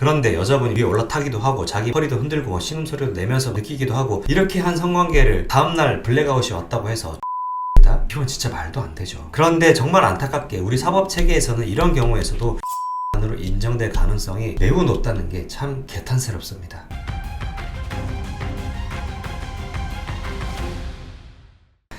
그런데 여자분이 위에 올라타기도 하고 자기 허리도 흔들고 뭐 신음소리도 내면서 느끼기도 하고 이렇게 한 성관계를 다음날 블랙아웃이 왔다고 해서 이건 진짜 말도 안 되죠. 그런데 정말 안타깝게 우리 사법 체계에서는 이런 경우에서도 으로 인정될 가능성이 매우 높다는 게 참 개탄스럽습니다.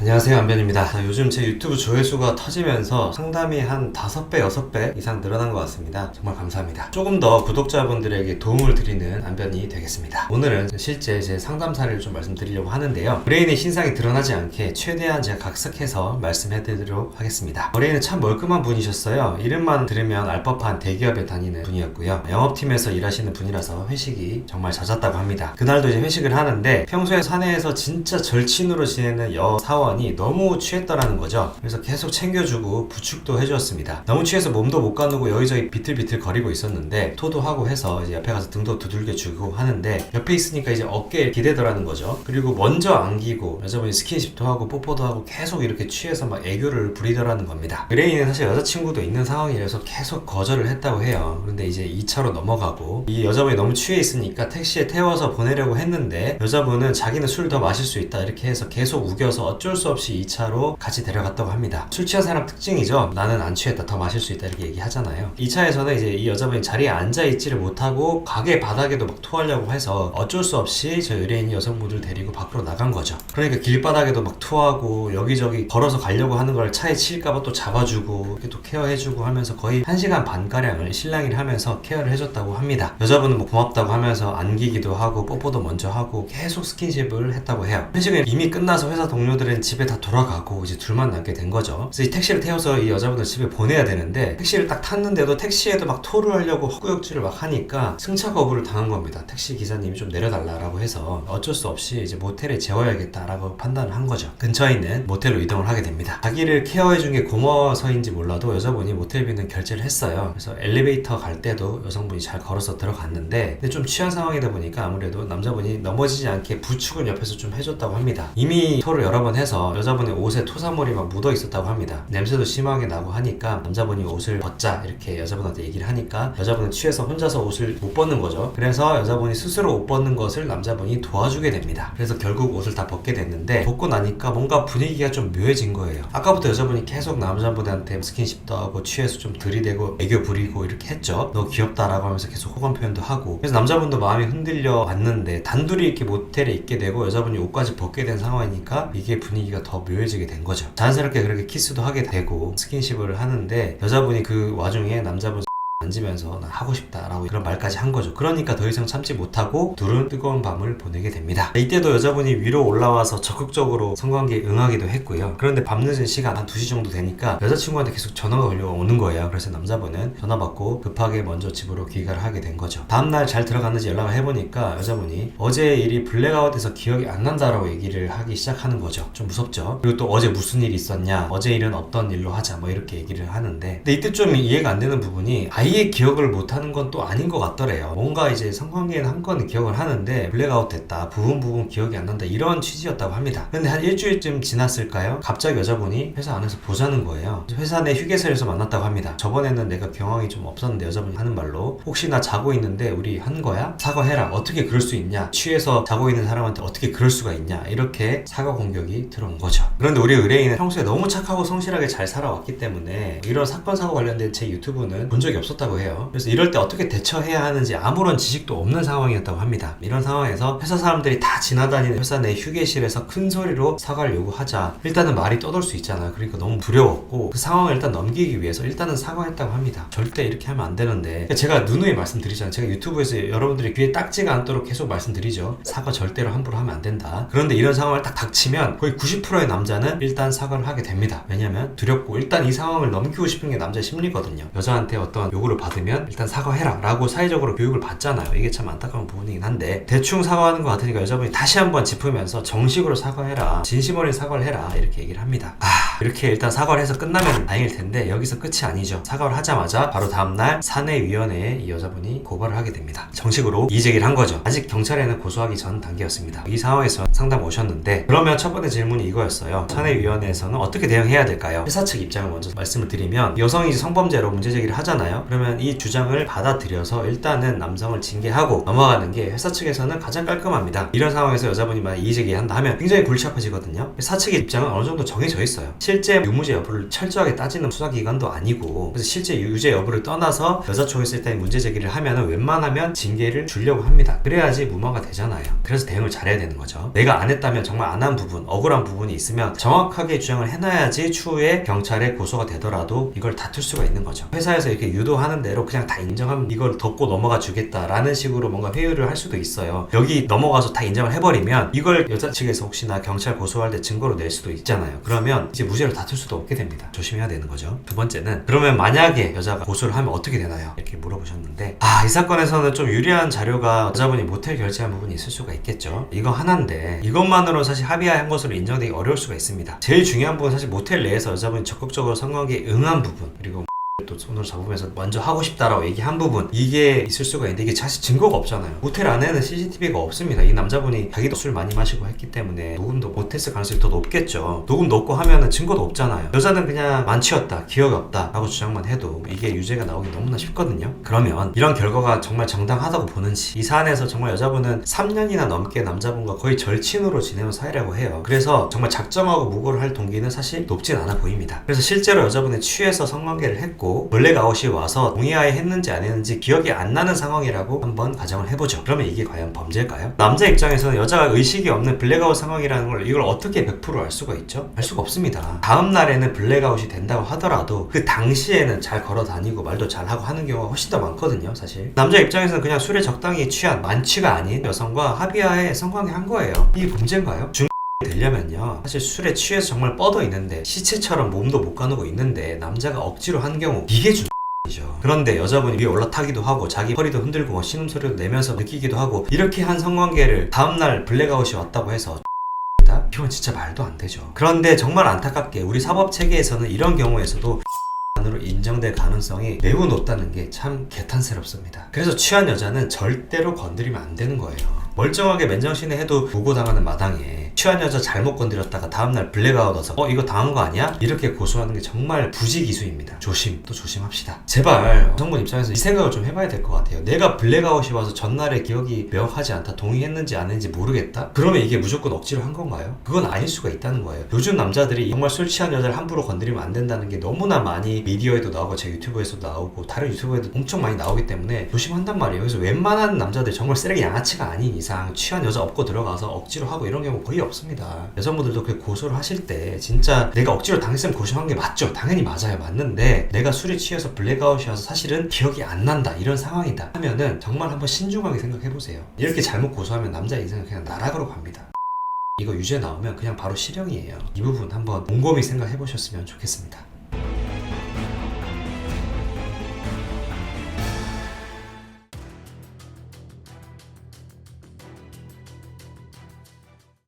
안녕하세요 안변입니다. 자, 요즘 제 유튜브 조회수가 터지면서 상담이 한 5배 6배 이상 늘어난 것 같습니다. 정말 감사합니다. 조금 더 구독자분들에게 도움을 드리는 안변이 되겠습니다. 오늘은 실제 제 상담 사례를 좀 말씀드리려고 하는데요. 브레인의 신상이 드러나지 않게 최대한 제가 각색해서 말씀해 드리도록 하겠습니다. 브레인은 참 멀끔한 분이셨어요. 이름만 들으면 알 법한 대기업에 다니는 분이었고요. 영업팀에서 일하시는 분이라서 회식이 정말 잦았다고 합니다. 그날도 이제 회식을 하는데 평소에 사내에서 진짜 절친으로 지내는 여 사원 이 너무 취했다라는 거죠. 그래서 계속 챙겨주고 부축도 해주었습니다. 너무 취해서 몸도 못 가누고 여기저기 비틀비틀 거리고 있었는데 토도 하고 해서 이제 옆에 가서 등도 두들겨 주고 하는데 옆에 있으니까 이제 어깨에 기대더라는 거죠. 그리고 먼저 안기고 여자분이 스킨십도 하고 뽀뽀도 하고 계속 이렇게 취해서 막 애교를 부리더라는 겁니다. 그레이는 사실 여자친구도 있는 상황이라서 계속 거절을 했다고 해요. 그런데 이제 2차로 넘어가고 이 여자분이 너무 취해 있으니까 택시에 태워서 보내려고 했는데 여자분은 자기는 술 더 마실 수 있다 이렇게 해서 계속 우겨서 어쩔 수 없이 2차로 같이 데려갔다고 합니다. 술 취한 사람 특징이죠. 나는 안 취했다 더 마실 수 있다 이렇게 얘기하잖아요. 2차에서는 이제 이 여자분이 자리에 앉아 있지를 못하고 가게 바닥에도 막 토하려고 해서 어쩔 수 없이 저 의뢰인 여성분들 데리고 밖으로 나간 거죠. 그러니까 길바닥에도 막 토하고 여기저기 걸어서 가려고 하는 걸 차에 칠까봐 또 잡아주고 이렇게 또 케어해주고 하면서 거의 1시간 반가량을 실랑이를 하면서 케어를 해줬다고 합니다. 여자분은 뭐 고맙다고 하면서 안기기도 하고 뽀뽀도 먼저 하고 계속 스킨십을 했다고 해요. 회식은 이미 끝나서 회사 동료들은 집에 다 돌아가고 이제 둘만 남게 된 거죠. 그래서 이 택시를 태워서 이 여자분을 집에 보내야 되는데 택시를 딱 탔는데도 택시에도 막 토를 하려고 헛구역질을 막 하니까 승차 거부를 당한 겁니다. 택시 기사님이 좀 내려달라라고 해서 어쩔 수 없이 이제 모텔에 재워야겠다라고 판단을 한 거죠. 근처에 있는 모텔로 이동을 하게 됩니다. 자기를 케어해준 게 고마워서인지 몰라도 여자분이 모텔비는 결제를 했어요. 그래서 엘리베이터 갈 때도 여성분이 잘 걸어서 들어갔는데 근데 좀 취한 상황이다 보니까 아무래도 남자분이 넘어지지 않게 부축을 옆에서 좀 해줬다고 합니다. 이미 토를 여러 번 해서 여자분의 옷에 토사물이 막 묻어 있었다고 합니다. 냄새도 심하게 나고 하니까 남자분이 옷을 벗자 이렇게 여자분한테 얘기를 하니까 여자분은 취해서 혼자서 옷을 못 벗는 거죠. 그래서 여자분이 스스로 옷 벗는 것을 남자분이 도와주게 됩니다. 그래서 결국 옷을 다 벗게 됐는데 벗고 나니까 뭔가 분위기가 좀 묘해진 거예요. 아까부터 여자분이 계속 남자분한테 스킨십도 하고 취해서 좀 들이대고 애교 부리고 이렇게 했죠. 너 귀엽다라고 하면서 계속 호감 표현도 하고 그래서 남자분도 마음이 흔들려 왔는데 단둘이 이렇게 모텔에 있게 되고 여자분이 옷까지 벗게 된 상황이니까 이게 분위기 가 더 묘해지게 된 거죠. 자연스럽게 그렇게 키스도 하게 되고 스킨십을 하는데 여자분이 그 와중에 남자분 나 하고 싶다라고 그런 말까지 한 거죠. 그러니까 더 이상 참지 못하고 둘은 뜨거운 밤을 보내게 됩니다. 이때도 여자분이 위로 올라와서 적극적으로 성관계에 응하기도 했고요. 그런데 밤늦은 시간 한 2시 정도 되니까 여자친구한테 계속 전화가 걸려오는 거예요. 그래서 남자분은 전화 받고 급하게 먼저 집으로 귀가를 하게 된 거죠. 다음날 잘 들어갔는지 연락을 해보니까 여자분이 어제 일이 블랙아웃돼서 기억이 안 난다라고 얘기를 하기 시작하는 거죠. 좀 무섭죠. 그리고 또 어제 무슨 일이 있었냐, 어제 일은 어떤 일로 하자 뭐 이렇게 얘기를 하는데 근데 이때 좀 이해가 안 되는 부분이 아예 기억을 못하는 건 또 아닌 것 같더래요. 뭔가 이제 성관계는 한 건은 기억을 하는데 블랙아웃 됐다, 부분 부분 기억이 안 난다 이런 취지였다고 합니다. 근데 한 일주일쯤 지났을까요? 갑자기 여자분이 회사 안에서 보자는 거예요. 회사 내 휴게소에서 만났다고 합니다. 저번에는 내가 경황이 좀 없었는데 여자분이 하는 말로 혹시 나 자고 있는데 우리 한 거야? 사과해라. 어떻게 그럴 수 있냐? 취해서 자고 있는 사람한테 어떻게 그럴 수가 있냐? 이렇게 사과 공격이 들어온 거죠. 그런데 우리 의뢰인은 평소에 너무 착하고 성실하게 잘 살아왔기 때문에 이런 사건 사고 관련된 제 유튜브는 본 적이 없었다고 해요. 그래서 이럴 때 어떻게 대처해야 하는지 아무런 지식도 없는 상황이었다고 합니다. 이런 상황에서 회사 사람들이 다 지나다니는 회사 내 휴게실에서 큰 소리로 사과를 요구하자 일단은 말이 떠돌 수 있잖아요. 그러니까 너무 두려웠고 그 상황을 일단 넘기기 위해서 일단은 사과했다고 합니다. 절대 이렇게 하면 안 되는데 그러니까 제가 누누이 말씀드리잖아요. 제가 유튜브에서 여러분들이 귀에 딱지가 않도록 계속 말씀드리죠. 사과 절대로 함부로 하면 안 된다. 그런데 이런 상황을 딱 닥치면 거의 90%의 남자는 일단 사과를 하게 됩니다. 왜냐면 두렵고 일단 이 상황을 넘기고 싶은 게 남자의 심리거든요. 여자한테 어떤 요구를 받으면 일단 사과해라 라고 사회적으로 교육을 받잖아요. 이게 참 안타까운 부분이긴 한데 대충 사과하는 것 같으니까 여자분이 다시 한번 짚으면서 정식으로 사과해라. 진심 어린 사과를 해라. 이렇게 얘기를 합니다. 아 이렇게 일단 사과를 해서 끝나면 다행일 텐데 여기서 끝이 아니죠. 사과를 하자마자 바로 다음날 사내위원회에 이 여자분이 고발을 하게 됩니다. 정식으로 이의제기를 한 거죠. 아직 경찰에는 고소하기 전 단계였습니다. 이 상황에서 상담 오셨는데 그러면 첫 번째 질문이 이거였어요. 사내위원회에서는 어떻게 대응해야 될까요? 회사 측 입장을 먼저 말씀을 드리면 여성이 성범죄로 문제 제기를 하잖아요. 그러면 이 주장을 받아들여서 일단은 남성을 징계하고 넘어가는 게 회사 측에서는 가장 깔끔합니다. 이런 상황에서 여자분이 만약 이의제기한다 하면 굉장히 골치 아파지거든요. 회사 측의 입장은 어느 정도 정해져 있어요. 실제 유무죄 여부를 철저하게 따지는 수사기관도 아니고 그래서 실제 유죄 여부를 떠나서 여자 쪽에 있을 때 문제 제기를 하면은 웬만하면 징계를 주려고 합니다. 그래야지 무마가 되잖아요. 그래서 대응을 잘해야 되는 거죠. 내가 안 했다면 정말 안 한 부분, 억울한 부분이 있으면 정확하게 주장을 해놔야지 추후에 경찰에 고소가 되더라도 이걸 다툴 수가 있는 거죠. 회사에서 이렇게 유도하는 대로 그냥 다 인정하면 이걸 덮고 넘어가 주겠다라는 식으로 뭔가 회유를 할 수도 있어요. 여기 넘어가서 다 인정을 해버리면 이걸 여자 측에서 혹시나 경찰 고소할 때 증거로 낼 수도 있잖아요. 그러면 이제 무죄 로 다툴 수도 없게 됩니다. 조심해야 되는 거죠. 두 번째는 그러면 만약에 여자가 고소를 하면 어떻게 되나요? 이렇게 물어보셨는데 아 이 사건에서는 좀 유리한 자료가 여자분이 모텔 결제한 부분이 있을 수가 있겠죠. 이거 하나인데 이것만으로 사실 합의한 것으로 인정되기 어려울 수가 있습니다. 제일 중요한 부분 사실 모텔 내에서 여자분이 적극적으로 성관계에 응한 부분 그리고 또 손으로 잡으면서 먼저 하고 싶다라고 얘기한 부분 이게 있을 수가 있는데 이게 사실 증거가 없잖아요. 모텔 안에는 CCTV가 없습니다. 이 남자분이 자기도 술 많이 마시고 했기 때문에 녹음도 못했을 가능성이 더 높겠죠. 녹음도 없고 하면은 증거도 없잖아요. 여자는 그냥 만취였다 기억이 없다 라고 주장만 해도 이게 유죄가 나오기 너무나 쉽거든요. 그러면 이런 결과가 정말 정당하다고 보는지 이 사안에서 정말 여자분은 3년이나 넘게 남자분과 거의 절친으로 지내온 사이라고 해요. 그래서 정말 작정하고 무고를 할 동기는 사실 높진 않아 보입니다. 그래서 실제로 여자분은 취해서 성관계를 했고 블랙아웃이 와서 동의하에 했는지 안 했는지 기억이 안 나는 상황이라고 한번 가정을 해보죠. 그러면 이게 과연 범죄일까요? 남자 입장에서는 여자가 의식이 없는 블랙아웃 상황이라는 걸 이걸 어떻게 100%알 수가 있죠? 알 수가 없습니다. 다음 날에는 블랙아웃이 된다고 하더라도 그 당시에는 잘 걸어 다니고 말도 잘 하고 하는 경우가 훨씬 더 많거든요, 사실. 남자 입장에서는 그냥 술에 적당히 취한 만취가 아닌 여성과 합의하에 성관계 한 거예요. 이게 범죄인가요? 중 되려면요 사실 술에 취해서 정말 뻗어 있는데 시체처럼 몸도 못 가누고 있는데 남자가 억지로 한 경우 이게 중 이죠. 그런데 여자분이 위에 올라타기도 하고 자기 허리도 흔들고 뭐 신음소리도 내면서 느끼기도 하고 이렇게 한 성관계를 다음날 블랙아웃이 왔다고 해서 다 이건 진짜 말도 안 되죠. 그런데 정말 안타깝게 우리 사법 체계에서는 이런 경우에서도 으로 인정될 가능성이 매우 높다는 게 참 개탄스럽습니다. 그래서 취한 여자는 절대로 건드리면 안 되는 거예요. 멀쩡하게 맨정신에 해도 보고당하는 마당에 취한 여자 잘못 건드렸다가 다음날 블랙아웃 와서 어 이거 당한 거 아니야? 이렇게 고소하는 게 정말 부지기수입니다. 조심 또 조심합시다. 제발 여성분 입장에서 이 생각을 좀 해봐야 될 것 같아요. 내가 블랙아웃이 와서 전날에 기억이 명확하지 않다 동의했는지 안 했는지 모르겠다? 그러면 이게 무조건 억지로 한 건가요? 그건 아닐 수가 있다는 거예요. 요즘 남자들이 정말 술 취한 여자를 함부로 건드리면 안 된다는 게 너무나 많이 미디어에도 나오고 제 유튜브에서도 나오고 다른 유튜브에도 엄청 많이 나오기 때문에 조심한단 말이에요. 그래서 웬만한 남자들 정말 쓰레기 양아치가 아닌 이상 취한 여자 업고 들어가서 억지로 하고 이런 경우 거의 없습니다. 여성분들도 그 고소를 하실 때 진짜 내가 억지로 당했으면 고소한 게 맞죠. 당연히 맞아요. 맞는데 내가 술에 취해서 블랙아웃이 와서 사실은 기억이 안 난다. 이런 상황이다. 하면은 정말 한번 신중하게 생각해 보세요. 이렇게 잘못 고소하면 남자 인생은 그냥 나락으로 갑니다. 이거 유죄 나오면 그냥 바로 실형이에요. 이 부분 한번 곰곰이 생각해 보셨으면 좋겠습니다.